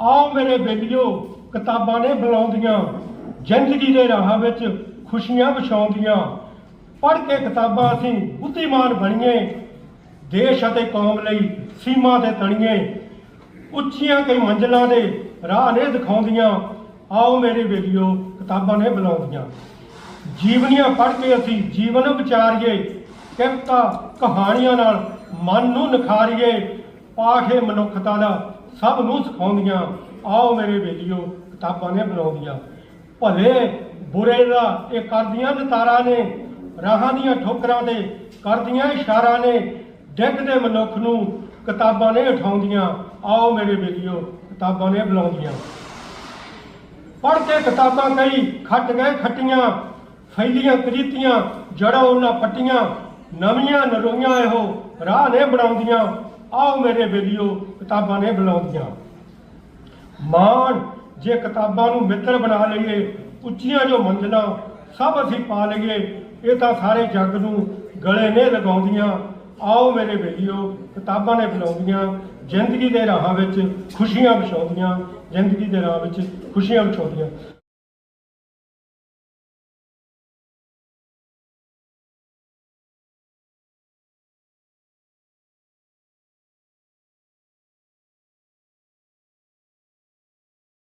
ਆਓ ਮੇਰੇ ਬੇਲੀਓ ਕਿਤਾਬਾਂ ਨੇ ਬੁਲਾਉਂਦੀਆਂ, ਜ਼ਿੰਦਗੀ ਦੇ ਰਾਹਾਂ ਵਿੱਚ ਖੁਸ਼ੀਆਂ ਵਿਛਾਉਂਦੀਆਂ। ਪੜ੍ਹ ਕੇ ਕਿਤਾਬਾਂ ਅਸੀਂ ਬੁੱਧੀਮਾਨ ਬਣੀਏ, ਦੇਸ਼ ਅਤੇ ਕੌਮ ਲਈ ਸੀਮਾ ਤੇ ਤਣੀਏ। ਉੱਚੀਆਂ ਕਈ ਮੰਜ਼ਲਾਂ ਦੇ ਰਾਹ ਨੇ ਦਿਖਾਉਂਦੀਆਂ। ਆਓ ਮੇਰੇ ਬੇਲੀਓ ਕਿਤਾਬਾਂ ਨੇ ਬੁਲਾਉਂਦੀਆਂ। ਜੀਵਨੀਆਂ ਪੜ੍ਹ ਕੇ ਅਸੀਂ ਜੀਵਨ ਵਿਚਾਰੀਏ ਕਵਿਤਾ ਕਹਾਣੀਆਂ ਨਾਲ ਮਨ ਨੂੰ ਨਿਖਾਰੀਏ। ਪਾਠੇ ਮਨੁੱਖਤਾ ਦਾ ਸਭ ਨੂੰ ਸਿਖਾਉਂਦੀਆਂ। ਆਓ ਮੇਰੇ ਬੇਲੀਓ ਕਿਤਾਬਾਂ ਨੇ ਬੁਲਾਉਂਦੀਆਂ ਭਲੇ ਬੁਰੇ ਦਾ ਇਹ ਕਰਦੀਆਂ ਤਾਰਾਂ ਨੇ, ਰਾਹਾਂ ਦੀਆਂ ਠੋਕਰਾਂ ਤੇ ਕਰਦੀਆਂ ਇਸ਼ਾਰਾ ਨੇ ਡਿੱਗਦੇ ਮਨੁੱਖ ਨੂੰ ਕਿਤਾਬਾਂ ਨੇ ਉਠਾਉਂਦੀਆਂ। ਆਓ ਮੇਰੇ ਬੇਲੀਓ ਕਿਤਾਬਾਂ ਨੇ ਬੁਲਾਉਂਦੀਆਂ ਪੜ੍ਹ ਕੇ ਕਿਤਾਬਾਂ ਕਈ ਖੱਟ ਗਏ ਖੱਟੀਆਂ, ਫੈਲੀਆਂ ਕਰੀਤੀਆਂ ਜੜਾਂ ਉਹਨਾਂ ਪੱਟੀਆਂ, ਨਵੀਆਂ ਨਰੋਈਆਂ ਇਹੋ ਰਾਹ ਨੇ ਬਣਾਉਂਦੀਆਂ। ਆਓ ਮੇਰੇ ਬੇਲੀਓ, ਕਿਤਾਬਾਂ ਨੇ ਬੁਲਾਉਂਦੀਆਂ ਮਾਣ, ਜੇ ਕਿਤਾਬਾਂ ਨੂੰ ਮਿੱਤਰ ਬਣਾ ਲਈਏ, ਉੱਚੀਆਂ ਜੋ ਮੰਜ਼ਲਾਂ, ਸਭ ਅਸੀਂ ਪਾ ਲਈਏ, ਇਹ ਤਾਂ ਸਾਰੇ ਜੱਗ ਨੂੰ ਗਲੇ ਨੇ ਲਗਾਉਂਦੀਆਂ। ਆਓ ਮੇਰੇ ਬੇਲੀਓ, ਕਿਤਾਬਾਂ ਨੇ ਬੁਲਾਉਂਦੀਆਂ ਜ਼ਿੰਦਗੀ ਦੇ ਰਾਹਾਂ ਵਿੱਚ ਖੁਸ਼ੀਆਂ ਵਿਛਾਉਂਦੀਆਂ, ਜ਼ਿੰਦਗੀ ਦੇ ਰਾਹ ਵਿੱਚ ਖੁਸ਼ੀਆਂ ਵਿਛਾਉਂਦੀਆਂ।